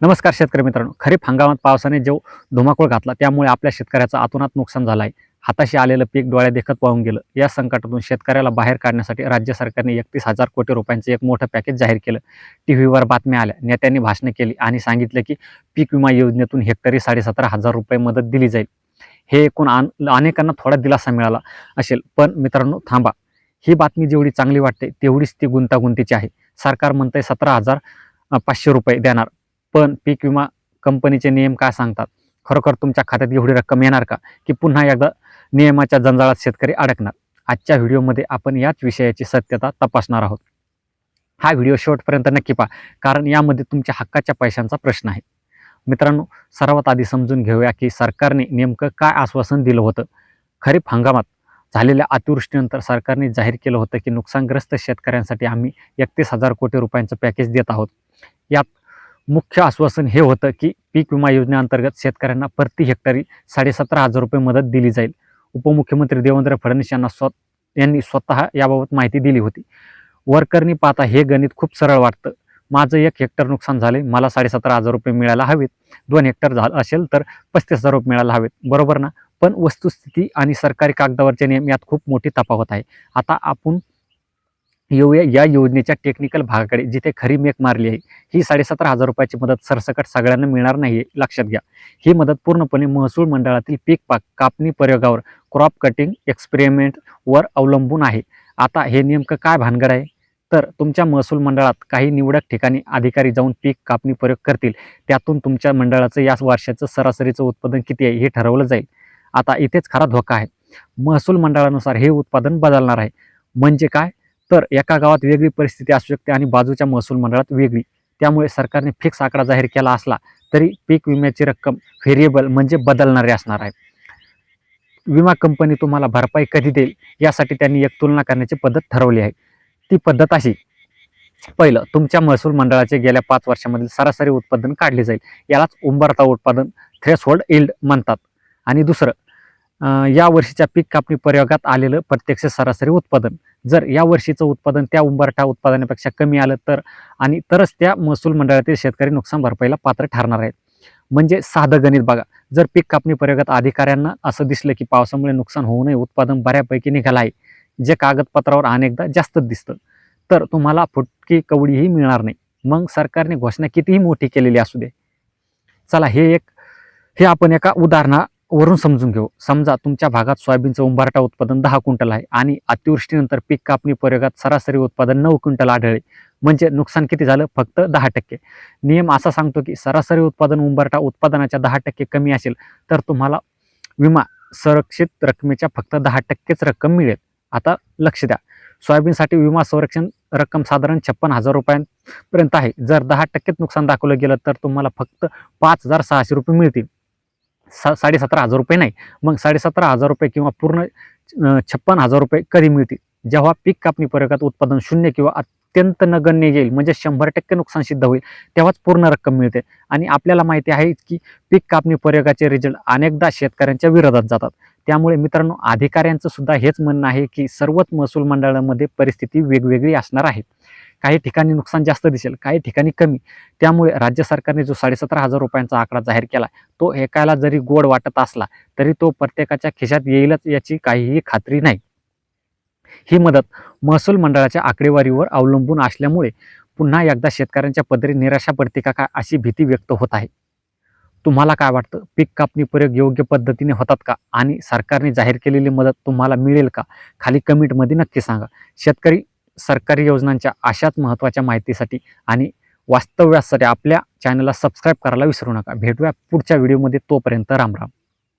नमस्कार शेतकरी मित्रांनो. खरीप हंगामात पावसाने जो धुमाकूळ घातला त्यामुळे आपल्या शेतकऱ्याचं आतुनात नुकसान झालं आहे हाताशी आलेलं पीक डोळ्या देखत पाहून गेलं. या संकटातून शेतकऱ्याला बाहेर काढण्यासाठी राज्य सरकारने एकतीस हजार कोटी रुपयांचं एक मोठं पॅकेज जाहीर केलं. टी व्हीवर बातम्या आल्या. नेत्यांनी भाषणं केली आणि सांगितलं की पीक विमा योजनेतून हेक्टरी साडेसतरा हजार रुपये मदत दिली जाईल. हे एकूण आन अनेकांना थोडा दिलासा मिळाला असेल. पण मित्रांनो थांबा. ही बातमी जेवढी चांगली वाटते तेवढीच ती गुंतागुंतीची आहे. सरकार म्हणतंय सतरा हजार पाचशे रुपये देणार. पण पीक विमा कंपनीचे नियम काय सांगतात? खरोखर तुमच्या खात्यात एवढी रक्कम येणार का? की पुन्हा एकदा नियमाच्या जंजाळात शेतकरी अडकणार? आजच्या व्हिडिओमध्ये आपण याच विषयाची सत्यता तपासणार आहोत. हा व्हिडिओ शेवटपर्यंत नक्की पहा कारण यामध्ये तुमच्या हक्काच्या पैशांचा प्रश्न आहे. मित्रांनो सर्वात आधी समजून घेऊया की सरकारने नेमकं काय आश्वासन दिलं होतं. खरीप हंगामात झालेल्या अतिवृष्टीनंतर सरकारने जाहीर केलं होतं की नुकसानग्रस्त शेतकऱ्यांसाठी आम्ही एकतीस हजार कोटी रुपयांचं पॅकेज देत आहोत. यात मुख्य आश्वासन हे होतं की पीक विमा योजनेअंतर्गत शेतकऱ्यांना प्रति हेक्टरी साडेसतरा हजार रुपये मदत दिली जाईल. उपमुख्यमंत्री देवेंद्र फडणवीस यांना स्व यांनी स्वतः याबाबत माहिती दिली होती. वरकरणी पाहता हे गणित खूप सरळ वाटतं. माझं एक हेक्टर नुकसान झाले मला साडेसतरा हजार रुपये मिळायला हवेत. दोन हेक्टर झालं असेल तर पस्तीस हजार रुपये मिळायला हवेत. बरोबर ना? पण वस्तुस्थिती आणि सरकारी कागदावरचे नियम यात खूप मोठी तफावत आहे. आता आपण येऊया या योजनेच्या टेक्निकल भागाकडे जिथे खरी मेक मारली आहे. ही साडेसतरा हजार रुपयाची मदत सरसकट सगळ्यांना मिळणार नाही लक्षात घ्या. ही मदत पूर्णपणे महसूल मंडळातील पीक पाक कापणी प्रयोगावर क्रॉप कटिंग एक्सपेरिमेंटवर अवलंबून आहे. आता हे नेमकं काय भानगड आहे? तर तुमच्या महसूल मंडळात काही निवडक ठिकाणी अधिकारी जाऊन पीक कापणी प्रयोग करतील. त्यातून तुमच्या मंडळाचं या वर्षाचं सरासरीचं उत्पादन किती आहे हे ठरवलं जाईल. आता इथेच खरा धोका आहे. महसूल मंडळानुसार हे उत्पादन बदलणार आहे. म्हणजे काय? तर एका गावात वेगळी परिस्थिती असू शकते आणि बाजूच्या महसूल मंडळात वेगळी. त्यामुळे सरकारने फिक्स आकडा जाहीर केला असला तरी पीक विम्याची रक्कम व्हेरिएबल म्हणजे बदलणारी असणार आहे. विमा कंपनी तुम्हाला भरपाई कधी देईल यासाठी त्यांनी एक तुलना करण्याची पद्धत ठरवली आहे. ती पद्धत अशी. पहिलं तुमच्या महसूल मंडळाचे गेल्या पाच वर्षामधील सरासरी उत्पादन काढले जाईल. यालाच उंबरता उत्पादन थ्रेसहोल्ड इल्ड म्हणतात. आणि दुसरं या वर्षीच्या पीक कापणी प्रयोगात आलेलं प्रत्यक्ष सरासरी उत्पादन. जर या वर्षीचं उत्पादन त्या उंबरठा उत्पादनापेक्षा कमी आलं तर आणि तरच त्या महसूल मंडळातील शेतकरी नुकसान भरपाईला पात्र ठरणार आहेत. म्हणजे साधं गणित बघा. जर पीक कापणी प्रयोगात अधिकाऱ्यांना असं दिसलं की पावसामुळे नुकसान होऊ नये उत्पादन बऱ्यापैकी निघालं आहे जे कागदपत्रावर अनेकदा जास्तच दिसतं तर तुम्हाला फुटकी कवडीही मिळणार नाही. मग सरकारने घोषणा कितीही मोठी केलेली असू दे. चला हे एक हे आपण एका उदाहरणा वरून समजून घेऊ. समजा तुमच्या भागात सोयाबीनचं उंबारटा उत्पादन दहा क्विंटल आहे आणि अतिवृष्टीनंतर पीक कापणी प्रयोगात सरासरी उत्पादन नऊ क्विंटल आढळले. म्हणजे नुकसान किती झालं? फक्त दहा टक्के. नियम असा सांगतो की सरासरी उत्पादन उंबरटा उत्पादनाच्या दहा टक्के कमी असेल तर तुम्हाला विमा संरक्षित रकमेच्या फक्त दहा टक्केच रक्कम मिळेल. आता लक्ष द्या. सोयाबीनसाठी विमा संरक्षण रक्कम साधारण छप्पन हजार रुपयांपर्यंत आहे. जर दहा टक्केच नुकसान दाखवलं गेलं तर तुम्हाला फक्त पाच हजार सहाशे रुपये मिळतील. सा साडेसतरा हजार रुपये नाही. मग साडेसतरा हजार रुपये किंवा पूर्ण छप्पन हजार रुपये कधी मिळतील? जेव्हा पीक कापणी प्रयोगात उत्पादन शून्य किंवा अत्यंत नगण्य येईल म्हणजे शंभर टक्के नुकसान सिद्ध होईल तेव्हाच पूर्ण रक्कम मिळते. आणि आपल्याला माहिती आहे की पीक कापणी प्रयोगाचे रिझल्ट अनेकदा शेतकऱ्यांच्या विरोधात जातात. त्यामुळे मित्रांनो अधिकाऱ्यांचं सुद्धा हेच म्हणणं आहे की सर्वच महसूल मंडळामध्ये परिस्थिती वेगवेगळी असणार आहे. काही ठिकाणी नुकसान जास्त दिसेल काही ठिकाणी कमी. त्यामुळे राज्य सरकारने जो साडेसतरा हजार रुपयांचा आकडा जाहीर केला तो एकाला जरी गोड वाटत असला तरी तो प्रत्येकाच्या खिशात येईलच याची काहीही खात्री नाही. ही मदत महसूल मंडळाच्या आकडेवारीवर अवलंबून असल्यामुळे पुन्हा एकदा शेतकऱ्यांच्या पदरी निराशा पडते का काय अशी भीती व्यक्त होत आहे. तुम्हाला काय वाटतं? पीक कापणी प्रयोग योग्य पद्धतीने होतात का? आणि सरकारने जाहीर केलेली मदत तुम्हाला मिळेल का? खाली कमेंटमध्ये नक्की सांगा. शेतकरी सरकारी योजनांच्या अशाच महत्त्वाच्या माहितीसाठी आणि वास्तव्यासाठी आपल्या चॅनलला सबस्क्राईब करायला विसरू नका. भेटूया पुढच्या व्हिडिओमध्ये तोपर्यंत राम राम.